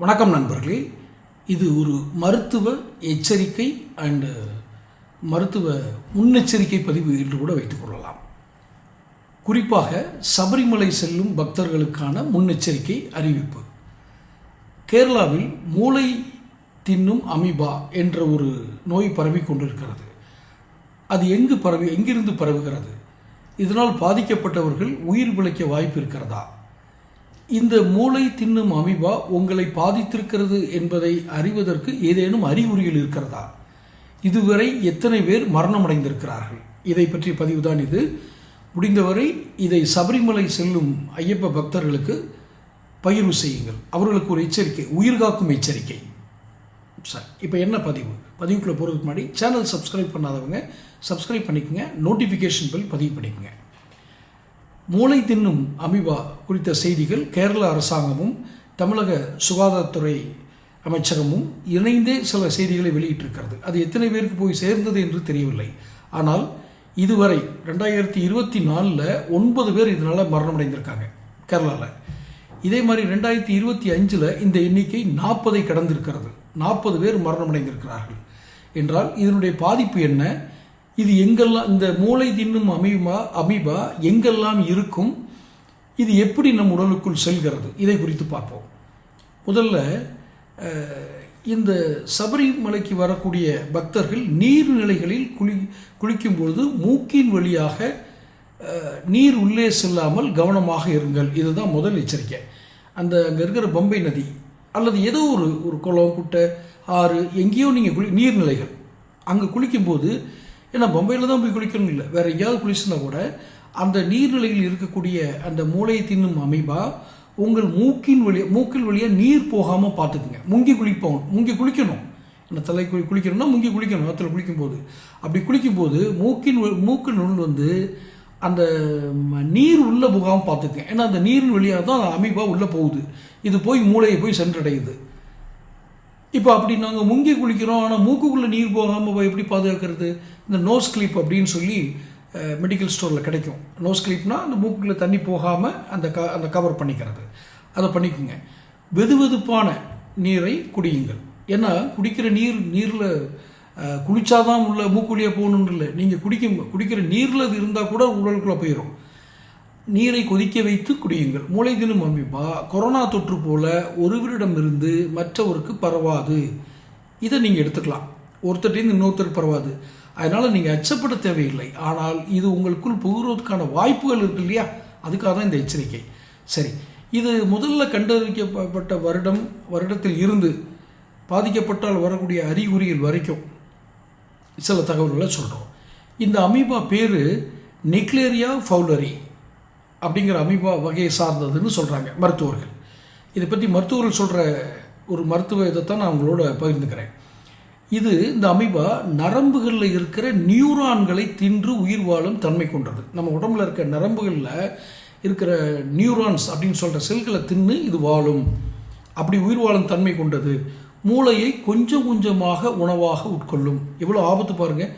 வணக்கம் நண்பர்களே. இது ஒரு மருத்துவ எச்சரிக்கை அண்டு மருத்துவ முன்னெச்சரிக்கை பதிவு என்று கூட வைத்துக் கொள்ளலாம். குறிப்பாக சபரிமலை செல்லும் பக்தர்களுக்கான முன்னெச்சரிக்கை அறிவிப்பு. கேரளாவில் மூளை தின்னும் அமீபா என்ற ஒரு நோய் பரவி கொண்டிருக்கிறது. அது எங்கு பரவி எங்கிருந்து பரவுகிறது? இதனால் பாதிக்கப்பட்டவர்கள் உயிர் பிழைக்க வாய்ப்பு இருக்கிறதா? இந்த மூளை தின்னும் அமீபா உங்களை பாதித்திருக்கிறது என்பதை அறிவதற்கு ஏதேனும் அறிகுறிகள் இருக்கிறதா? இதுவரை எத்தனை பேர் மரணமடைந்திருக்கிறார்கள்? இதை பற்றிய பதிவுதான் இது. முடிந்தவரை இதை சபரிமலை செல்லும் ஐயப்ப பக்தர்களுக்கு பகிர்வு செய்யுங்கள். அவர்களுக்கு ஒரு எச்சரிக்கை உயிர்காக்கும் எச்சரிக்கை. சார் இப்போ என்ன பதிவு? பதிவுக்குள்ளே போகிறதுக்கு முன்னாடி சேனல் சப்ஸ்கிரைப் பண்ணாதவங்க சப்ஸ்கிரைப் பண்ணிக்கோங்க. நோட்டிஃபிகேஷன் பில் பதிவு பண்ணிக்கோங்க. மூளை தின்னும் அமீபா குறித்த செய்திகள் கேரள அரசாங்கமும் தமிழக சுகாதாரத்துறை அமைச்சகமும் இணைந்தே சில செய்திகளை வெளியிட்டிருக்கிறது. அது எத்தனை பேருக்கு போய் சேர்ந்தது என்று தெரியவில்லை. ஆனால் இதுவரை ரெண்டாயிரத்தி இருபத்தி நாலில் ஒன்பது பேர் இதனால் மரணமடைந்திருக்காங்க கேரளாவில் இதே மாதிரி ரெண்டாயிரத்தி இருபத்தி அஞ்சில் இந்த எண்ணிக்கை நாற்பதை கடந்திருக்கிறது. நாற்பது பேர் மரணமடைந்திருக்கிறார்கள். என்றால் இதனுடைய பாதிப்பு என்ன? இது எங்கெல்லாம் இந்த மூளை தின்னும் அமீபா அமீபா எங்கெல்லாம் இருக்கும் இது எப்படி நம் உடலுக்குள் செல்கிறது? இதை குறித்து பார்ப்போம். முதல்ல இந்த சபரிமலைக்கு வரக்கூடிய பக்தர்கள் நீர்நிலைகளில் குளி குளிக்கும் பொழுது மூக்கின் வழியாக நீர் உள்ளே செல்லாமல் கவனமாக இருங்கள். இதுதான் முதல் எச்சரிக்கை. அந்த அங்கே இருக்கிற பம்பை நதி அல்லது ஏதோ ஒரு ஒரு குளம் குட்டை ஆறு எங்கேயோ நீங்கள் குளி நீர்நிலைகள் அங்கே குளிக்கும்போது ஏன்னா பம்பையில் தான் போய் குளிக்கணும் இல்லை. வேற எங்கேயாவது குளிச்சுனா கூட அந்த நீர்நிலையில் இருக்கக்கூடிய அந்த மூளையை தின்னும் அமைப்பா உங்கள் மூக்கின் வழியாக மூக்கில் வழியாக நீர் போகாமல் பார்த்துக்குங்க. முங்கி குளிப்போம். முங்கி குளிக்கணும். அந்த தலை குளி குளிக்கணும்னா முங்கி குளிக்கணும். ஆற்றுல குளிக்கும்போது. அப்படி குளிக்கும்போது மூக்கின் மூக்கு நுண் வந்து அந்த நீர் உள்ளே போகாமல் பார்த்துக்குங்க. ஏன்னா அந்த நீரின் வழியாக தான் அந்த அமீபா உள்ளே போகுது. இது போய் மூளையை போய் சென்றடையுது. இப்போ அப்படி நாங்கள் முங்கி குளிக்கிறோம் ஆனால் மூக்குக்குள்ளே நீர் போகாமல் எப்படி பாதுகாக்கிறது? இந்த நோஸ் கிளிப் அப்படின்னு சொல்லி மெடிக்கல் ஸ்டோரில் கிடைக்கும். நோஸ் கிளிப்னால் அந்த மூக்குக்குள்ளே தண்ணி போகாமல் அந்த க அந்த கவர் பண்ணிக்கிறது. அதை பண்ணிக்கோங்க. வெதுவெதுப்பான நீரை குடியுங்கள். ஏன்னா குடிக்கிற நீர் நீரில் குளிச்சாதான் உள்ள மூக்குழியாக போகணுன்னு இல்லை. நீங்கள் குடிக்கும் குடிக்கிற நீரில் அது இருந்தால் கூட உடலுக்குள்ளே போயிடும் நீரை கொதிக்க வைத்து குடியுங்கள். மூளை தினம் அமீபா கொரோனா தொற்று போல ஒருவரிடமிருந்து மற்றவருக்கு பரவாது. இதை நீங்கள் எடுத்துக்கலாம். ஒருத்தர்கிட்ட இன்னொருத்தருக்கு பரவாது. அதனால் நீங்கள் அச்சப்பட தேவையில்லை. ஆனால் இது உங்களுக்குள் புகுவதற்கான வாய்ப்புகள் இருக்கு இல்லையா? அதுக்காக தான் இந்த எச்சரிக்கை. சரி. இது முதல்ல கண்டறிக்கப்பட்ட வருடம் வருடத்தில் இருந்து பாதிக்கப்பட்டால் வரக்கூடிய அறிகுறிகள் வரைக்கும் சில தகவல்களை சொல்கிறோம் இந்த அமீபா பேர் நிக்லேரியா ஃபவுலரி. அப்படிங்கிற அமீபா வகையை சார்ந்ததுன்னு சொல்கிறாங்க மருத்துவர்கள். இதை பற்றி மருத்துவர்கள் சொல்கிற ஒரு மருத்துவ இதைத்தான் நான் உங்களோட பகிர்ந்துக்கிறேன். இது இந்த அமீபா நரம்புகளில் இருக்கிற நியூரான்களை தின்று உயிர் வாழும் தன்மை கொண்டது. நம்ம உடம்புல இருக்க நரம்புகளில் இருக்கிற நியூரான்ஸ் அப்படின்னு சொல்கிற செல்களை தின்னு இது வாழும். அப்படி உயிர் வாழும் தன்மை கொண்டது. மூளையை கொஞ்சம் கொஞ்சமாக உணவாக உட்கொள்ளும். எவ்வளோ ஆபத்து பாருங்கள்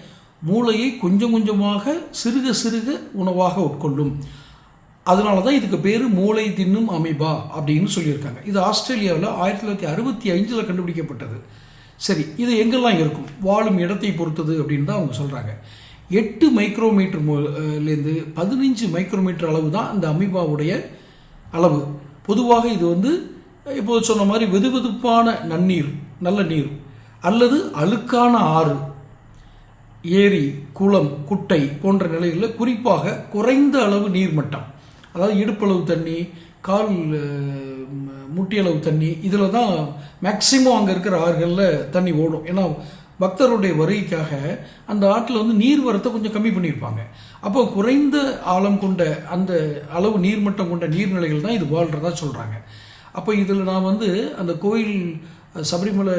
மூளையை கொஞ்சம் கொஞ்சமாக சிறுக சிறுக உணவாக உட்கொள்ளும். அதனால தான் இதுக்கு பேர் மூளை தின்னும் அமீபா அப்படின்னு சொல்லியிருக்காங்க. இது ஆஸ்திரேலியாவில் ஆயிரத்தி தொள்ளாயிரத்தி அறுபத்தி அஞ்சில் கண்டுபிடிக்கப்பட்டது. சரி இது எங்கெல்லாம் இருக்கும்? வாழும் இடத்தை பொறுத்தது அப்படின்னு தான் அவங்க சொல்கிறாங்க எட்டு மைக்ரோமீட்டர் லேருந்து பதினஞ்சு மைக்ரோமீட்டர் அளவு தான் இந்த அமீபாவுடைய அளவு. பொதுவாக இது வந்து இப்போது சொன்ன மாதிரி வெதுவெதுப்பான நன்னீர் நல்ல நீர் அல்லது அழுக்கான ஆறு ஏரி குளம் குட்டை போன்ற நிலைகளில் குறிப்பாக குறைந்த அளவு நீர்மட்டம். அதாவது இடுப்பளவு தண்ணி கால் முட்டியளவு தண்ணி இதில் தான் மேக்சிமம் அங்கே இருக்கிற ஆறுகளில் தண்ணி ஓடும். ஏன்னா பக்தருடைய வருகைக்காக அந்த ஆற்றில் வந்து நீர் வரத்தை கொஞ்சம் கம்மி பண்ணியிருப்பாங்க. அப்போ குறைந்த ஆழம் கொண்ட அந்த அளவு நீர்மட்டம் கொண்ட நீர்நிலைகள் தான் இது வாழ்கிறதா சொல்கிறாங்க அப்போ இதில் நான் வந்து அந்த கோயில் சபரிமலை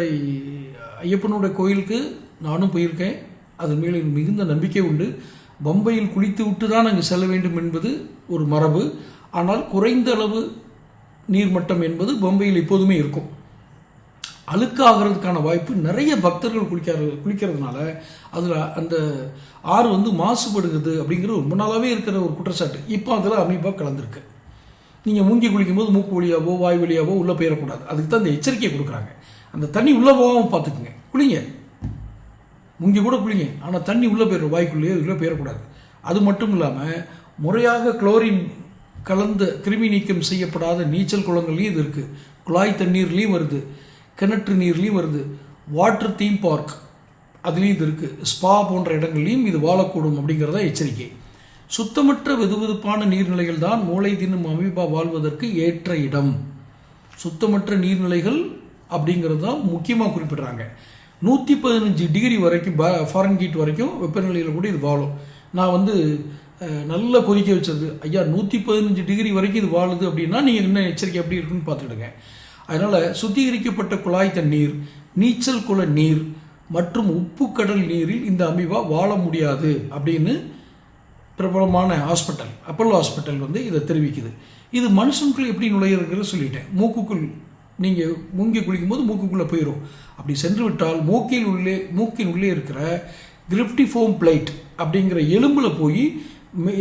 ஐயப்பனுடைய கோயிலுக்கு நானும் போயிருக்கேன். அதன் மேலே மிகுந்த நம்பிக்கை உண்டு. பம்பையில் குளித்து விட்டு தான் அங்கு செல்ல வேண்டும் என்பது ஒரு மரபு. ஆனால் குறைந்த அளவு நீர்மட்டம் என்பது பம்பையில் எப்போதுமே இருக்கும். அழுக்காகிறதுக்கான வாய்ப்பு நிறைய பக்தர்கள் குளிக்கிற குளிக்கிறதுனால அதில் அந்த ஆறு வந்து மாசுபடுகிறது அப்படிங்கிற ரொம்ப நாளாகவே இருக்கிற ஒரு குற்றச்சாட்டு. இப்போ அதில் அமைப்பாக கலந்துருக்கு. நீங்கள் மூங்கி குளிக்கும்போது மூக்கு வழியாவோ வாய் வழியாவோ உள்ளே போயிடக்கூடாது. அதுக்கு தான் அந்த எச்சரிக்கையை கொடுக்குறாங்க. அந்த தண்ணி உள்ளே போகாமல் பார்த்துக்குங்க. குளிங்க. முங்கி கூட குளிங்க. ஆனால் தண்ணி உள்ளே போயிடும் வாய்க்குள்ளேயே உள்ளே போயிடக்கூடாது. அது மட்டும் இல்லாமல் முறையாக குளோரின் கலந்த கிருமி நீக்கம் செய்யப்படாத நீச்சல் குளங்கள்லையும் இது இருக்குது குழாய் தண்ணீர்லேயும் வருது. கிணற்று நீர்லேயும் வருது. வாட்டர் தீம் பார்க் அதுலேயும் இது இருக்குது ஸ்பா போன்ற இடங்கள்லையும் இது வாழக்கூடும் அப்படிங்கிறத எச்சரிக்கை. சுத்தமற்ற வெதுவெதுப்பான நீர்நிலைகள் தான் மூளை தின்னும் அமீபா வாழ்வதற்கு ஏற்ற இடம். சுத்தமற்ற நீர்நிலைகள் அப்படிங்கிறது தான் முக்கியமாக குறிப்பிடுறாங்க. நூற்றி பதினஞ்சு டிகிரி வரைக்கும் ப ஃபாரன்கீட் வரைக்கும் வெப்பநிலையில் கூட இது வாழும். நான் வந்து நல்லா கொதிக்க வச்சது. ஐயா நூற்றி பதினஞ்சு டிகிரி வரைக்கும் இது வாழுது அப்படின்னா நீங்கள் என்ன எச்சரிக்கை எப்படி இருக்குன்னு பார்த்துக்கிடுங்க. அதனால் சுத்திகரிக்கப்பட்ட குழாய் தண்ணீர் நீச்சல் குள நீர் மற்றும் உப்பு கடல் நீரில் இந்த அமீபா வாழ முடியாது அப்படின்னு பிரபலமான ஹாஸ்பிட்டல் அப்பல்லோ ஹாஸ்பிட்டல் வந்து இதை தெரிவிக்குது. இது மனுஷனுக்குள் எப்படி நுழையிறதுங்கிறத சொல்லிட்டேன். மூக்குக்குள் நீங்கள் மூங்கி குளிக்கும்போது மூக்குக்குள்ளே போயிடும் அப்படி சென்று விட்டால் மூக்கில் உள்ளே மூக்கின் உள்ளே இருக்கிற கிரிப்டிஃபோம் பிளேட் அப்படிங்கிற எலும்பில் போய்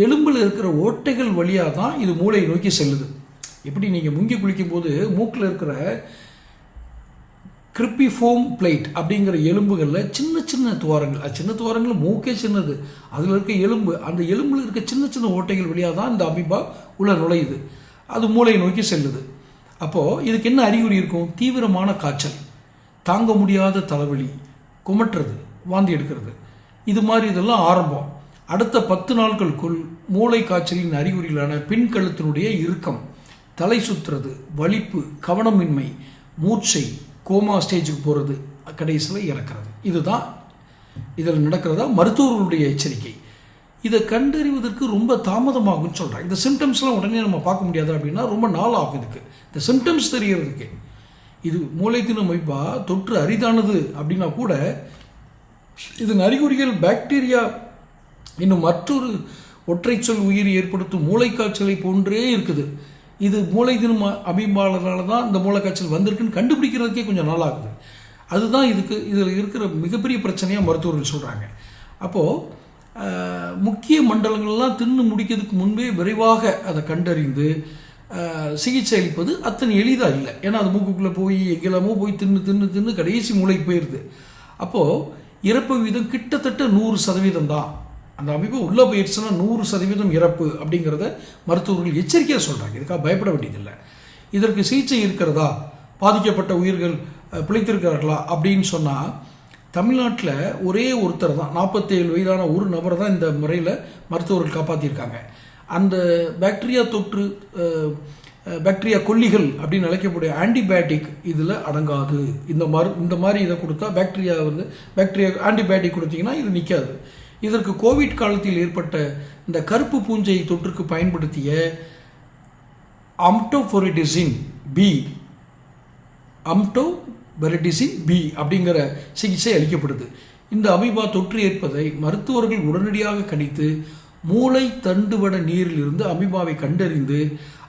எலும்பில் இருக்கிற ஓட்டைகள் வழியாக தான் இது மூளையை நோக்கி செல்லுது. எப்படி நீங்கள் முங்கி குளிக்கும்போது மூக்கில் இருக்கிற கிரிப்பிஃபோம் பிளேட் அப்படிங்கிற எலும்புகளில் சின்ன சின்ன துவாரங்கள் அது சின்ன துவாரங்கள் மூக்கே சின்னது. அதில் இருக்க எலும்பு அந்த எலும்பில் இருக்க சின்ன சின்ன ஓட்டைகள் வழியாக தான் இந்த அமீபா உள்ள நுழையுது. அது மூளையை நோக்கி செல்லுது. அப்போது இதுக்கு என்ன அறிகுறி இருக்கும்? தீவிரமான காய்ச்சல். தாங்க முடியாத தலைவலி. குமட்டுறது. வாந்தி எடுக்கிறது. இது மாதிரி இதெல்லாம் ஆரம்பம். அடுத்த பத்து நாட்களுக்குள் மூளை காய்ச்சலின் அறிகுறிகளான பின்கழுத்தினுடைய இறுக்கம் தலை சுற்றுறது வலிப்பு கவனமின்மை மூச்சை கோமா ஸ்டேஜுக்கு போகிறது கடைசியில் இறக்கிறது. இதுதான் இதில் நடக்கிறதா? மருத்துவர்களுடைய எச்சரிக்கை. இதை கண்டறிவதற்கு ரொம்ப தாமதமாகும்னு சொல்கிறேன் இந்த சிம்டம்ஸ்லாம் உடனே நம்ம பார்க்க முடியாது அப்படின்னா ரொம்ப நாள் ஆகும் இதுக்கு. இந்த சிம்டம்ஸ் தெரியறதுக்கு. இது மூளைத்தின அமைப்பாக தொற்று அரிதானது அப்படின்னா கூட இதன் அறிகுறிகள் பாக்டீரியா இன்னும் மற்றொரு ஒற்றைச்சொல் உயிர் ஏற்படுத்தும் மூளைக்காய்ச்சலை போன்றே இருக்குது. இது மூளை தினம் அபிமானதுனால தான் இந்த மூளைக்காய்ச்சல் வந்திருக்குன்னு கண்டுபிடிக்கிறதுக்கே கொஞ்சம் நாளாகுது அதுதான் இதுக்கு இதில் இருக்கிற மிகப்பெரிய பிரச்சனையாக மருத்துவர்கள் சொல்கிறாங்க அப்போது முக்கிய மண்டலங்கள்லாம் தின்னு முடிக்கிறதுக்கு முன்பே விரைவாக அதை கண்டறிந்து சிகிச்சை அளிப்பது அத்தனை எளிதாக இல்லை. ஏன்னா அது மூக்குக்குள்ளே போய் எங்கெல்லாமோ போய் தின்னு தின்னு தின்னு கடைசி மூளைக்கு போயிடுது அப்போது இறப்பு வீதம் கிட்டத்தட்ட நூறு சதவீதம் தான். அந்த அமைப்பு உள்ளே போயிடுச்சுன்னா நூறு சதவீதம் இறப்பு அப்படிங்கிறத மருத்துவர்கள் எச்சரிக்கையாக சொல்கிறாங்க இதுக்காக பயப்பட வேண்டியதில்லை. இதற்கு சிகிச்சை இருக்கிறதா? பாதிக்கப்பட்ட உயிர்கள் பிழைத்திருக்கிறார்களா? அப்படின்னு சொன்னால் தமிழ்நாட்டில் ஒரே ஒருத்தர் தான் நாற்பத்தேழு வயதான ஒரு நபரை தான் இந்த முறையில் மருத்துவர்கள் காப்பாற்றியிருக்காங்க அந்த பாக்டீரியா தொற்று பாக்டீரியா கொல்லிகள் அப்படின்னு அழைக்கக்கூடிய ஆன்டிபயோட்டிக் இதில் அடங்காது. இந்த மரு இந்த மாதிரி இதை கொடுத்தா பாக்டீரியா வந்து பாக்டீரியா ஆன்டிபயோட்டிக் கொடுத்தீங்கன்னா இது நிற்காது இதற்கு கோவிட் காலத்தில் ஏற்பட்ட இந்த கருப்பு பூஞ்சை தொற்றுக்கு பயன்படுத்திய அம்டோஃபொரிடிசின் பி அம்டோ பெரடிசின் பி அப்படிங்கிற சிகிச்சை அளிக்கப்படுது. இந்த அமீபா தொற்று ஏற்பதை மருத்துவர்கள் உடனடியாக கணித்து மூளை தண்டுவட நீரில் இருந்து அமீபாவை கண்டறிந்து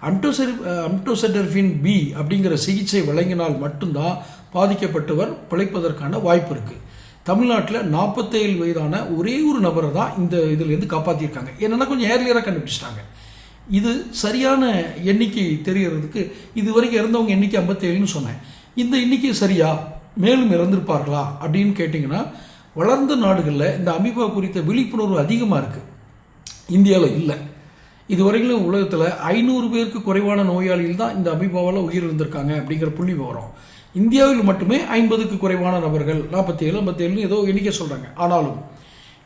அம்டோசெரி அம்டோசெடர்ஃபின் பி அப்படிங்கிற சிகிச்சை வழங்கினால் மட்டும்தான் பாதிக்கப்பட்டவர் பிழைப்பதற்கான வாய்ப்பு இருக்குது தமிழ்நாட்டில் நாற்பத்தேழு வயதான ஒரே ஒரு நபரை தான் இந்த இதிலேருந்து காப்பாற்றியிருக்காங்க என்னென்னா கொஞ்சம் ஏர்லியராக கண்டுபிடிச்சிட்டாங்க. இது சரியான எண்ணிக்கை தெரிகிறதுக்கு இது வரைக்கும் இறந்தவங்க எண்ணிக்கை ஐம்பத்தேழுன்னு சொன்னேன். இந்த எண்ணிக்கை சரியா? மேலும் இறந்திருப்பார்களா? அப்படின்னு கேட்டிங்கன்னா வளர்ந்த நாடுகளில் இந்த அமீபா குறித்த விழிப்புணர்வு அதிகமாக இருக்குது இந்தியாவில் இல்லை. இதுவரையிலும் உலகத்தில் ஐநூறு பேருக்கு குறைவான நோயாளிகள் தான் இந்த அமீபாவால் உயிரிழந்திருக்காங்க அப்படிங்கிற புள்ளி விவரம். இந்தியாவில் மட்டுமே ஐம்பதுக்கு குறைவான நபர்கள் நாற்பத்தி ஏழு ஐம்பத்தேழுன்னு ஏதோ எண்ணிக்கை சொல்கிறாங்க ஆனாலும்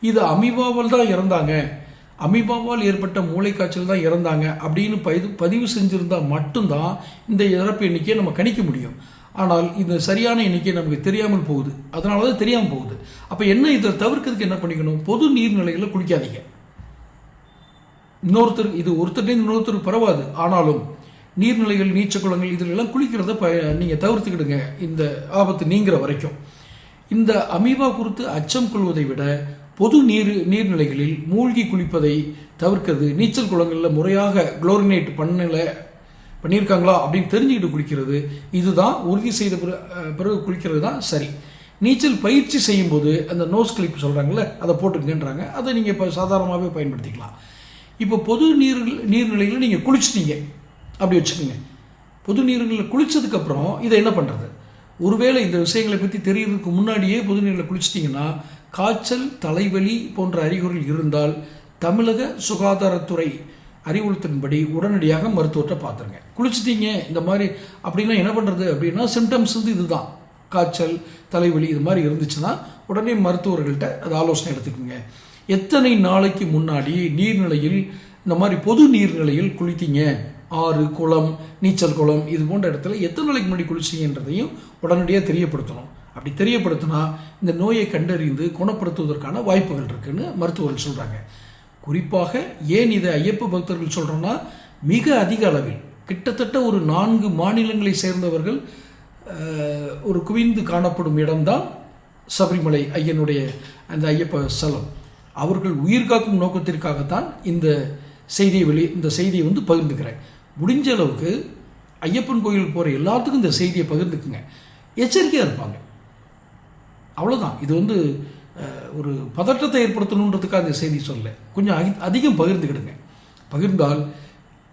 இது அமீபாவால் தான் இறந்தாங்க. அமீபாவால் ஏற்பட்ட மூளைக்காய்ச்சல் தான் இறந்தாங்க அப்படின்னு பதிவு பதிவு செஞ்சுருந்தால் மட்டும்தான் இந்த இறப்பு எண்ணிக்கையை நம்ம கணிக்க முடியும். ஆனால் இந்த சரியான எண்ணிக்கை நமக்கு தெரியாமல் போகுது. அதனால தான் தெரியாமல் போகுது. அப்போ என்ன இதை தவிர்க்கிறதுக்கு என்ன பண்ணிக்கணும்? பொது நீர்நிலைகளில் குளிக்காதீங்க. இன்னொருத்தர் இது ஒருத்தர்லேருந்து இன்னொருத்தர் பரவாது. ஆனாலும் நீர்நிலைகள் நீச்சக்குளங்கள் இதிலெல்லாம் குளிக்கிறத ப நீங்கள் தவிர்த்துக்கிடுங்க. இந்த ஆபத்து நீங்கிற வரைக்கும். இந்த அமீபா குறித்து அச்சம் கொள்வதை விட பொது நீர் நீர்நிலைகளில் மூழ்கி குளிப்பதை தவிர்க்கிறது நீச்சல் குளங்களில் முறையாக குளோரினேட் பண்ணலை பண்ணியிருக்காங்களா அப்படின்னு தெரிஞ்சுக்கிட்டு குளிக்கிறது இதுதான் உறுதி செய்த பிறகு குளிக்கிறது தான் சரி. நீச்சல் பயிற்சி செய்யும்போது அந்த நோஸ் கிளிப் சொல்கிறாங்கல்ல அதை போட்டுக்கங்கன்றாங்க அதை நீங்கள் இப்போ சாதாரணமாகவே பயன்படுத்திக்கலாம். இப்போ பொது நீர் நீர்நிலைகளில் நீங்கள் குளிச்சிட்டீங்க. அப்படி வச்சுக்கோங்க. பொது நீர்களில் குளித்ததுக்கப்புறம் இதை என்ன பண்ணுறது ஒருவேளை இந்த விஷயங்களை பற்றி தெரியறதுக்கு முன்னாடியே பொது நீரில் குளிச்சிட்டிங்கன்னா காய்ச்சல் தலைவலி போன்ற அறிகுறிகள் இருந்தால் தமிழக சுகாதாரத்துறை அறிவுறுத்தின்படி உடனடியாக மருத்துவத்தை பார்த்துருங்க. குளிச்சிட்டீங்க இந்த மாதிரி அப்படின்னா என்ன பண்ணுறது அப்படின்னா சிம்டம்ஸ் வந்து இதுதான். காய்ச்சல் தலைவலி இது மாதிரி இருந்துச்சுன்னா உடனே மருத்துவர்கள்ட்ட அது ஆலோசனை எடுத்துக்கோங்க. எத்தனை நாளைக்கு முன்னாடி நீர்நிலையில் இந்த மாதிரி பொது நீர்நிலையில் குளித்தீங்க? ஆறு குளம் நீச்சல் குளம் இது போன்ற இடத்துல எத்தனை நாளைக்கு முன்னாடி குளிச்சிங்கன்றதையும் உடனடியாக தெரியப்படுத்தணும். அப்படி தெரியப்படுத்தினா இந்த நோயை கண்டறிந்து குணப்படுத்துவதற்கான வாய்ப்புகள் இருக்குதுன்னு மருத்துவர்கள் சொல்கிறாங்க குறிப்பாக ஏன் இதை ஐயப்ப பக்தர்கள் சொல்கிறோன்னா மிக அதிக அளவில் கிட்டத்தட்ட ஒரு நான்கு மாநிலங்களை சேர்ந்தவர்கள் ஒரு குவிந்து காணப்படும் இடம்தான் சபரிமலை ஐயனுடைய அந்த ஐயப்ப ஸ்தலம். அவர்கள் உயிர் காக்கும் நோக்கத்திற்காகத்தான் இந்த செய்தியை வெளி இந்த செய்தியை வந்து பகிர்ந்துக்கிறேன். முடிஞ்ச அளவுக்கு ஐயப்பன் கோயிலுக்கு போகிற எல்லாத்துக்கும் இந்த செய்தியை பகிர்ந்துக்குங்க. எச்சரிக்கையாக இருப்பாங்க. அவ்வளோதான் இது வந்து ஒரு பதற்றத்தை ஏற்படுத்தணுன்றதுக்காக அந்த செய்தி சொல்ல கொஞ்சம் அதி- அதிகம் பகிர்ந்துக்கிடுங்க. பகிர்ந்தால்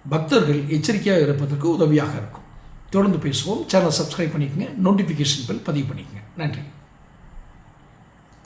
பக்தர்கள் எச்சரிக்கையாக இருப்பதற்கு உதவியாக இருக்கும். தொடர்ந்து பேசுவோம். சேனல் சப்ஸ்கிரைப் பண்ணிக்கங்க. நோட்டிஃபிகேஷன் பெல் பதிவு பண்ணிக்கங்க. நன்றி.